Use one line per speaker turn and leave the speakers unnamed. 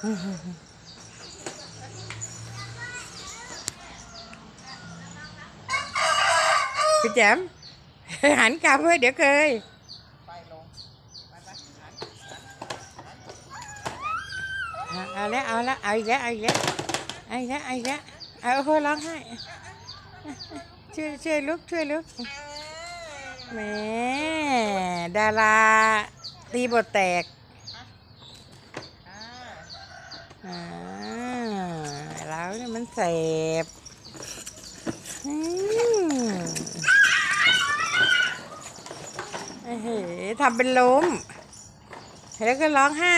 พี่แจมหันกลับเพื่อเดี๋ยวเคยเอาแล้วเอาแล้วเอาอีกแล้วเอาอีกแล้วเอาอีกแล้วเอาอีกแล้วเอาโอ้โหร้องไห้ช่วยช่วยลุกช่วยลุกแหมดาราตีบทแตก
อ่า
แล้วเนี่ยมันเสบเฮ้ยทำเป็นล้ม แล้วก็ร้องไห้